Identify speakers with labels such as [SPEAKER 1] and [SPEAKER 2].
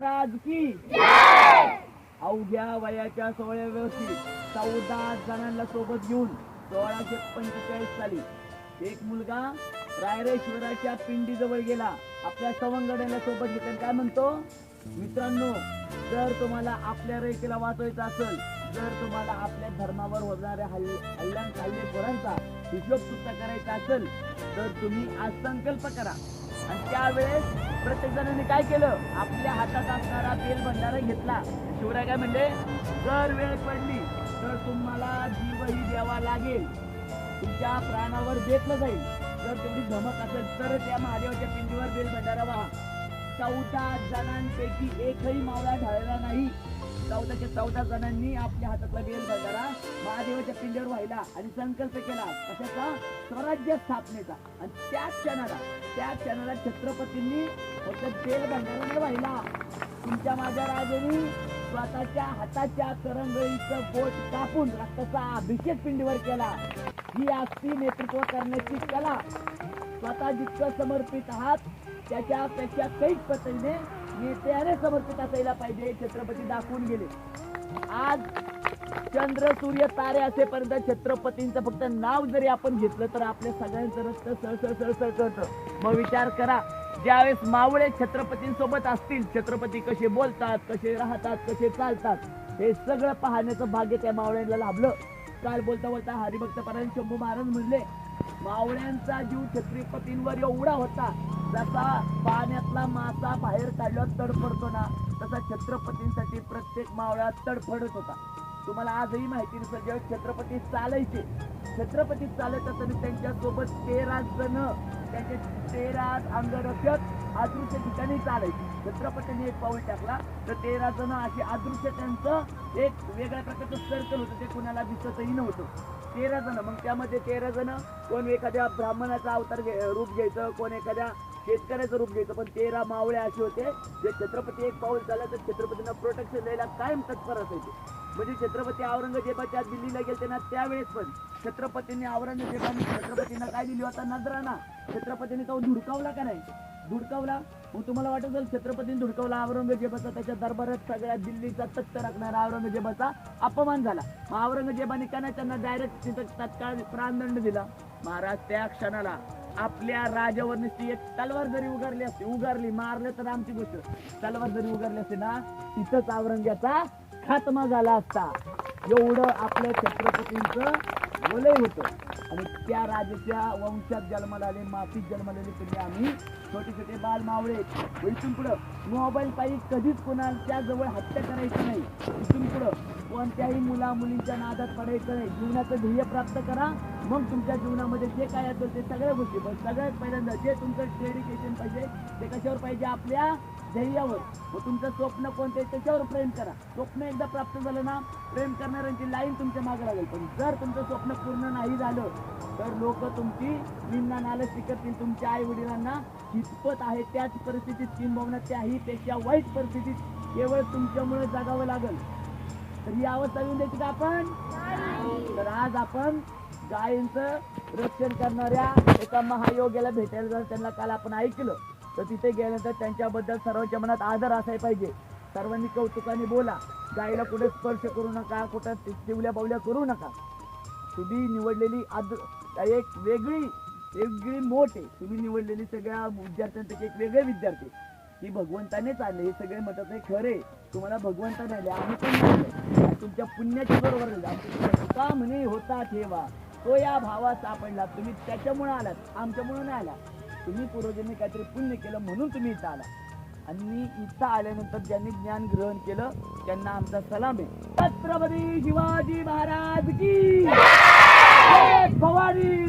[SPEAKER 1] महाराज की अवघ्या वयाच्या सोहळ्या व्यवस्थित चौदा जणांना सोबत घेऊन सोळाशे पंचेचाळीस साली एक मुलगा रायरेश्वराच्या पिंडीजवळ गेला. आपल्या सवंगड्याला सोबत घेतला काय म्हणतो? मित्रांनो जर तुम्हाला आपल्या रयतेला वाचवायचं असेल जर तुम्हाला आपल्या धर्मावर होणाऱ्या हल्ले हल्ल्यां हल्लेखोरांचा हिशोब सुद्धा करायचा असेल तर तुम्ही आज संकल्प करा. आणि त्यावेळेस प्रत्येक जणांनी काय केलं? आपल्या हातात असणारा तेल भंडारा घेतला. शिवराय काय म्हणजे जर वेळ पडली तर तुम्हाला जीवही द्यावा लागेल. तुमच्या प्राणावर बेतलं जाईल. जर तेवढी धमक असेल तर त्या महादेवाच्या पिंडीवर बेल भंडारा व्हा. चौदा जणांपैकी एकही मावळा ढळला नाही. चौदाच्या चौदा जणांनी आपल्या हातातला बेल भंडारा महादेवाच्या पिंडीवर व्हायला आणि संकल्प केला. कशाचा? स्वराज्य स्थापनेचा. आणि त्याच क्षणाला त्या क्षणाला छत्रपतींनी फक्त तेल भंडारा राहिला. तुमच्या माझ्या राजांनी स्वतःच्या हाताच्या करंगळीचं बोट कापून रक्ताचा अभिषेक पिंडीवर केला. ही असती नेतृत्व करण्याची कला स्वतः जितकं समर्पित आहात त्याच्यापेक्षा कैक पद्धतीने नेत्याने समर्पित असायला पाहिजे छत्रपती दाखवून गेले. आज चंद्र सूर्य तारे असेपर्यंत छत्रपतींचं फक्त नाव जरी आपण घेतलं तर आपल्या सगळ्यांचं रक्त सळसळ सळसळ करतं. मग विचार करा ज्यावेळेस मावळे छत्रपतींसोबत असतील छत्रपती कसे बोलतात कसे राहतात कसे चालतात हे सगळं पाहण्याचं भाग्य त्या मावळ्यांना लाभलं. काल बोलता बोलता हरिभक्त परायण शंभू महाराज म्हणले मावळ्यांचा जीव छत्रपतींवर एवढा होता जसा पाण्यातला मासा बाहेर काढल्यावर तडफडतो ना तसा छत्रपतींसाठी प्रत्येक मावळा तडफडत होता. तुम्हाला आजही माहिती नसेल जेव्हा छत्रपती चालायचे छत्रपती चालत असताना त्यांच्यासोबत तेरा जण त्याचे तेरा अंगरक्षक अदृश्य ठिकाणी चालायचे छत्रपतींनी एक पाऊल टाकला. तर तेरा जण अशी अदृश्य त्यांचं एक वेगळ्या प्रकारचं सर्कल होतं. ते कुणाला दिसतही नव्हतं. तेरा जण. मग त्यामध्ये तेरा जण कोण एखाद्या ब्राह्मणाचा अवतार घे रूप घ्यायचं कोण एखाद्या शेतकऱ्याचं रूप घ्यायचं. पण तेरा मावळे असे होते जे छत्रपती एक पाऊल झाला तर छत्रपतींना प्रोटेक्शन द्यायला कायम तत्पर असायचे. म्हणजे छत्रपती औरंगजेबाच्या दिल्लीला गेले त्यांना त्यावेळेस पण छत्रपतींनी औरंगजेबाने छत्रपतींना काय दिली होता? नजराना छत्रपतीने तो धुडकावला का नाही? धुडकावला? मग तुम्हाला वाटत असेल छत्रपतीने धुडकावला औरंगजेबाचा त्याच्या दरबारात सगळ्या दिल्लीचा तत्त राखणारा औरंगजेबाचा अपमान झाला. मग औरंगजेबाने का नाही त्यांना डायरेक्ट तिथं तत्काळ प्राणदंड दिला? महाराज त्या क्षणाला आपल्या राजावर नुसती एक तलवार जरी उगारली असते उगारली मारले तर आमची गोष्ट. तलवार जरी उगारली असते ना तिथंच औरंग्याचा खात्मा झाला असता. एवढं आपल्या छत्रपतींचं वलय होतं. आणि त्या राजाच्या वंशात जन्माला आले मातीत जन्मलेले तुम्ही आम्ही छोटे छोटे बाल मावळे. इथून पुढं मोबाईल पाहिजे कधीच कोणाच्या जवळ हत्या करायची नाही. इथून पुढं कोणत्याही मुला मुलींच्या नादात पडायचं नाही. जीवनाचं ध्येय प्राप्त करा. मग तुमच्या जीवनामध्ये जे काय असेल ते सगळ्या गोष्टी पण सगळ्यात पहिल्यांदा जे तुमचं डेडिकेशन पाहिजे ते कशावर पाहिजे? आपल्या ध्येयावर. मग तुमचं स्वप्न कोणतं आहे त्याच्यावर प्रेम करा. स्वप्न एकदा प्राप्त झालं ना प्रेम करणाऱ्यांची लाईन तुमच्या मागे लागेल. पण जर तुमचं स्वप्न पूर्ण नाही झालं तर लोक तुमची निंदा नालच करतील तुमच्या आई वडिलांना हितपत आहे त्याच परिस्थितीत किंबवना त्याही पेक्षा वाईट परिस्थितीत केवळ तुमच्यामुळे जगावं लागेल. तर ही अवस्था येऊन द्यायची का आपण? तर आज आपण गायींचं रक्षण करणाऱ्या एका महायोग्याला भेटायला जाऊन त्यांना काल आपण ऐकलं. तर तिथे गेल्यानंतर त्यांच्याबद्दल सर्वांच्या मनात आदर असायला पाहिजे. सर्वांनी कौतुकाने बोला गायीला कुठे स्पर्श करू नका कुठं चिवल्या बावल्या करू नका. तुम्ही निवडलेली आद एक वेगळी वेगळी मोठ आहे तुम्ही निवडलेली सगळ्या विद्यार्थ्यांपैकी एक वेगळे विद्यार्थी. की भगवंतानेच आले हे सगळे म्हणतात हे खरे तुम्हाला भगवंताने आले आम्ही पण तुमच्या पुण्याच्या बरोबर का म्हणे होता ठेवा. तो या भावा सापडला. तुम्ही त्याच्यामुळे आलात. आमच्यामुळे नाही आला. तुम्ही पूर्वजांनी काहीतरी पुण्य केलं म्हणून तुम्ही इथं आला आणि इथं आल्यानंतर ज्यांनी ज्ञान ग्रहण केलं त्यांना आमचा सलाम आहे. छत्रपती शिवाजी महाराज की भवानी.